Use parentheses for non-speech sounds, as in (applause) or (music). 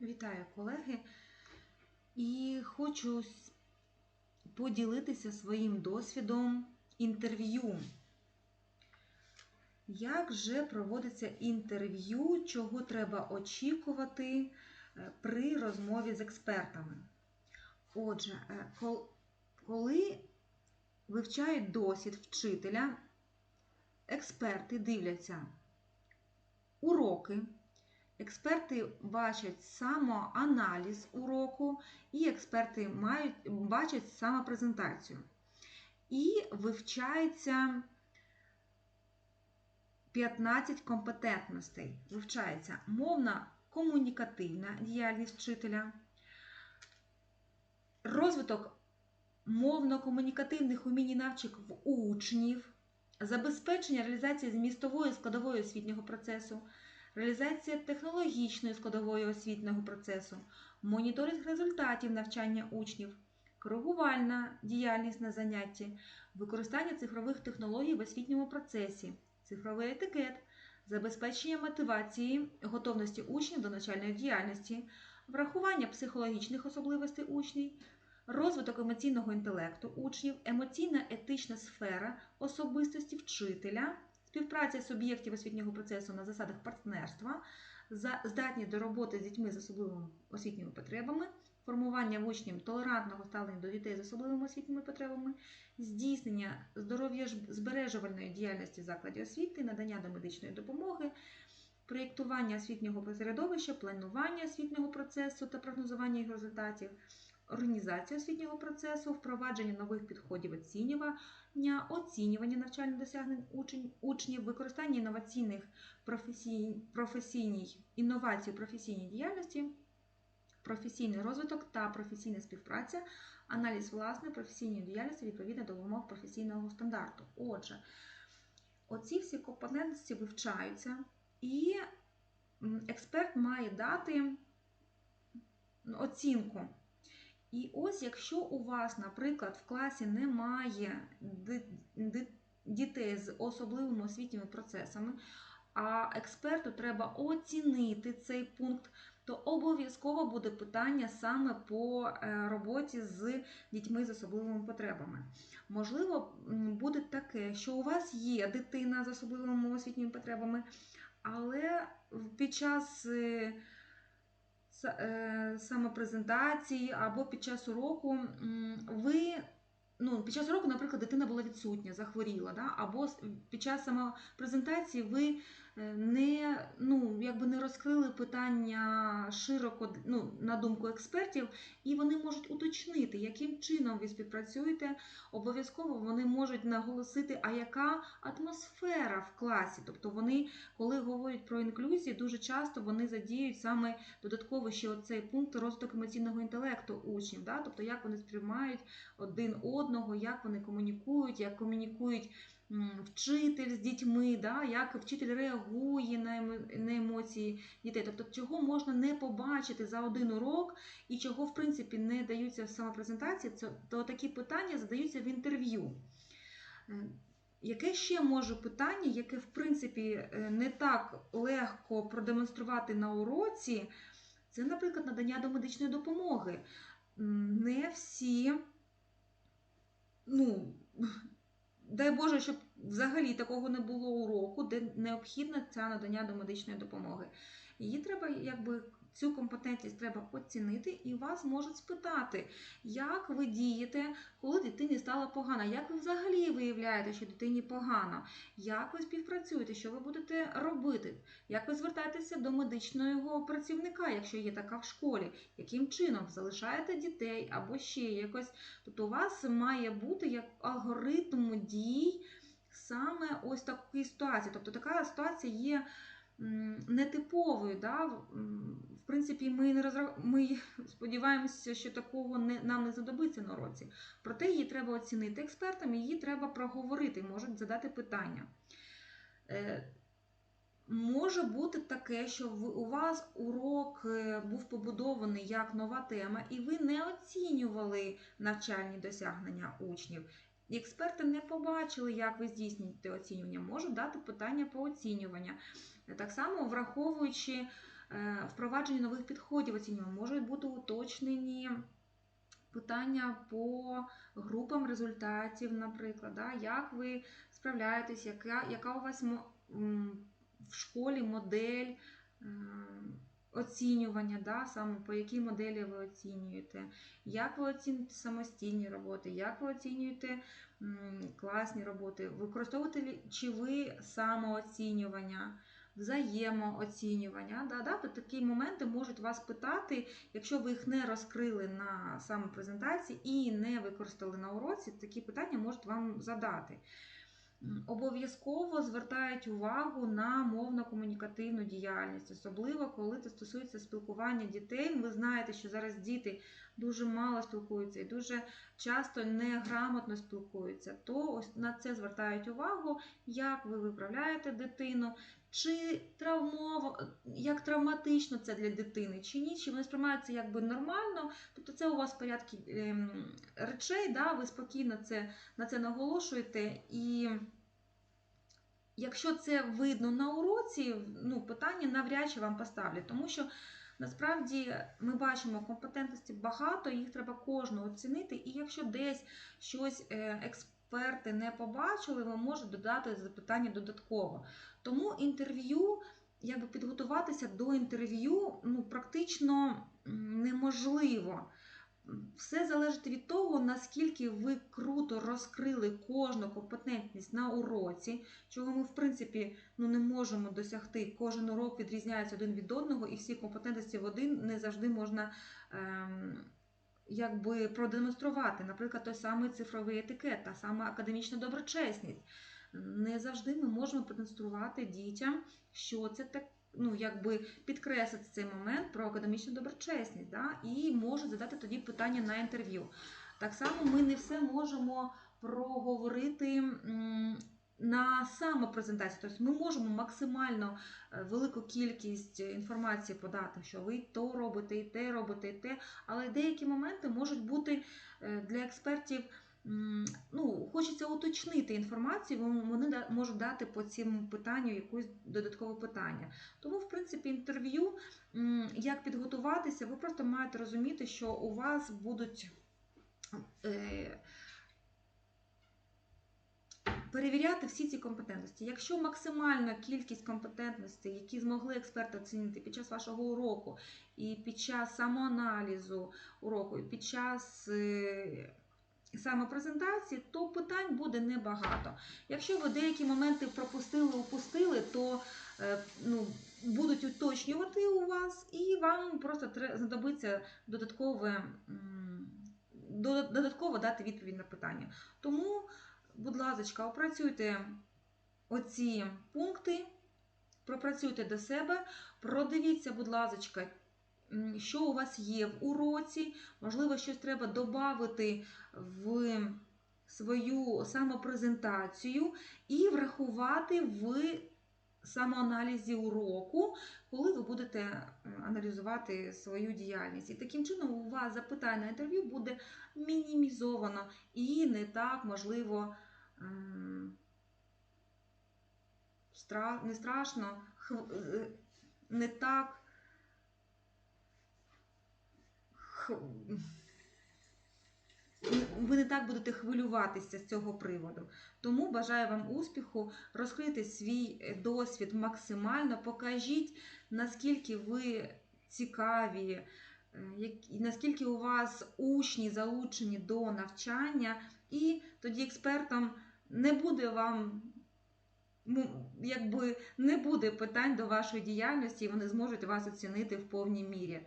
Вітаю, колеги! І хочу поділитися своїм досвідом інтерв'ю. Як же проводиться інтерв'ю, чого треба очікувати е, при розмові з експертами? Отже, е, коли вивчають досвід вчителя, експерти дивляться уроки. Експерти бачать самоаналіз уроку, і експерти мають, бачать самопрезентацію. І вивчається 15 компетентностей. Вивчається мовна комунікативна діяльність вчителя, розвиток мовно-комунікативних умінь і навичок в учнів, забезпечення реалізації змістової складової освітнього процесу, реалізація технологічної складової освітнього процесу, моніторинг результатів навчання учнів, коригувальна діяльність на занятті, використання цифрових технологій в освітньому процесі, цифровий етикет, забезпечення мотивації, готовності учнів до навчальної діяльності, врахування психологічних особливостей учнів, розвиток емоційного інтелекту учнів, емоційна етична сфера особистості вчителя, співпраця суб'єктів освітнього процесу на засадах партнерства, здатність до роботи з дітьми з особливими освітніми потребами, формування в учнів толерантного ставлення до дітей з особливими освітніми потребами, здійснення здоров'я збережувальної діяльності закладів освіти, надання домедичної допомоги, проєктування освітнього середовища, планування освітнього процесу та прогнозування його результатів, організація освітнього процесу, впровадження нових підходів оцінювання, оцінювання навчальних досягнень учень- учнів, використання інноваційних професій, професійній інновацій професійній діяльності, професійний розвиток та професійна співпраця, аналіз власної професійної діяльності відповідно до вимог професійного стандарту. Отже, оці всі компонентності вивчаються, і експерт має дати оцінку. І ось, якщо у вас, наприклад, в класі немає дітей з особливими освітніми процесами, а експерту треба оцінити цей пункт, то обов'язково буде питання саме по е, роботі з дітьми з особливими потребами. Можливо, буде таке, що у вас є дитина з особливими освітніми потребами, але під час е, самопрезентації або під час уроку ви. Ну, під час уроку, наприклад, дитина була відсутня, захворіла, да? або під час самопрезентації ви е, не, ну, якби не розкрили питання широко ну, на думку експертів, і вони можуть уточнити, яким чином ви співпрацюєте. Обов'язково вони можуть наголосити, а яка атмосфера в класі. Тобто вони, коли говорять про інклюзію, дуже часто вони задіють саме додатково ще оцей пункт розвиток емоційного інтелекту учнів, да? тобто як вони сприймають один одного, як вони комунікують, як комунікують вчитель з дітьми, да? як вчитель реагує на, емоції дітей. Тобто, чого можна не побачити за один урок і чого, в принципі, не даються в самопрезентації, то такі питання задаються в інтерв'ю. Е, Яке ще може питання, яке, в принципі, е, не так легко продемонструвати на уроці, це, наприклад, надання домедичної допомоги. Не всі, ну, дай Боже, щоб взагалі такого не було уроку, де необхідна ця надання до медичної допомоги. Її треба, якби цю компетентність треба оцінити, і вас можуть спитати, як ви дієте, коли дитині стало погано, як ви взагалі виявляєте, що дитині погано, як ви співпрацюєте, що ви будете робити, як ви звертаєтеся до медичного працівника, якщо є така в школі, яким чином залишаєте дітей або ще якось. Тобто у вас має бути як алгоритм дій саме ось такій ситуації. Тобто така ситуація є нетиповою. Да? В- принципі, ми не розра... ми (laughs) сподіваємося, що такого не... нам не знадобиться на уроці. Проте її треба оцінити експертам, її треба проговорити, можуть задати питання. Е, Може бути таке, що у вас урок е, був побудований як нова тема, і ви не оцінювали навчальні досягнення учнів. І експерти не побачили, як ви здійснюєте оцінювання, можуть дати питання по оцінювання. Так само враховуючи е, впровадження нових підходів оцінювання, можуть бути уточнені питання по групам результатів, наприклад, як ви справляєтесь, яка, у вас в школі модель е, оцінювання, да, саме по якій моделі ви оцінюєте, як ви оцінюєте самостійні роботи, як ви оцінюєте класні роботи, використовуєте чи ви самооцінювання, взаємооцінювання. Да, да, такі моменти можуть вас питати, якщо ви їх не розкрили на самопрезентації і не використали на уроці, такі питання можуть вам задати. Обов'язково звертають увагу на мовно-комунікативну діяльність, особливо коли це стосується спілкування дітей. Ви знаєте, що зараз діти дуже мало спілкуються і дуже часто неграмотно спілкуються. То ось на це звертають увагу, як ви виправляєте дитину, чи травмово, як травматично це для дитини, чи ні, чи вони сприймаються якби нормально. Тобто це у вас в порядку ем, речей, да, ви спокійно це, на це наголошуєте. І якщо це видно на уроці, ну, питання навряд чи вам поставлять, тому що насправді ми бачимо компетентності багато, їх треба кожну оцінити. І якщо десь щось е, експерти не побачили, ви можете додати запитання додатково. Тому інтерв'ю, якби підготуватися до інтерв'ю, ну, практично неможливо. Все залежить від того, наскільки ви круто розкрили кожну компетентність на уроці, чого ми, в принципі, ну, не можемо досягти. Кожен урок відрізняється один від одного, і всі компетентності в один не завжди можна ем, якби продемонструвати. Наприклад, той самий цифровий етикет, та сама академічна доброчесність. Не завжди ми можемо продемонструвати дітям, що це так. Ну, якби підкреслити цей момент про академічну доброчесність, да? і можуть задати тоді питання на інтерв'ю. Так само ми не все можемо проговорити на самопрезентації. Тобто ми можемо максимально е, велику кількість інформації подати, що ви то робите, і те робите, і те, але деякі моменти можуть бути е, для експертів. Ну, хочеться уточнити інформацію, вони можуть дати по цьому питанню якусь додаткове питання. Тому, в принципі, інтерв'ю, як підготуватися, ви просто маєте розуміти, що у вас будуть е, перевіряти всі ці компетентності. Якщо максимальна кількість компетентностей, які змогли експерти оцінити під час вашого уроку, і під час самоаналізу уроку, і під час е, самопрезентації, то питань буде небагато. Якщо ви деякі моменти пропустили, упустили, то е, ну, будуть уточнювати у вас, і вам просто знадобиться додаткове, додатково дати відповідь на питання. Тому, будь ласка, опрацюйте оці пункти, пропрацюйте до себе, продивіться, будь ласка, що у вас є в уроці, можливо, щось треба додати в свою самопрезентацію і врахувати в самоаналізі уроку, коли ви будете аналізувати свою діяльність. І таким чином у вас запитань на інтерв'ю буде мінімізовано і не так можливо не страшно, е, не так. ви не так будете хвилюватися з цього приводу. Тому бажаю вам успіху, розкрийте свій е, досвід максимально, покажіть, наскільки ви цікаві, е, наскільки у вас учні залучені до навчання, і тоді експертам не буде вам. Ну, якби не буде питань до вашої діяльності, і вони зможуть вас оцінити в повній мірі.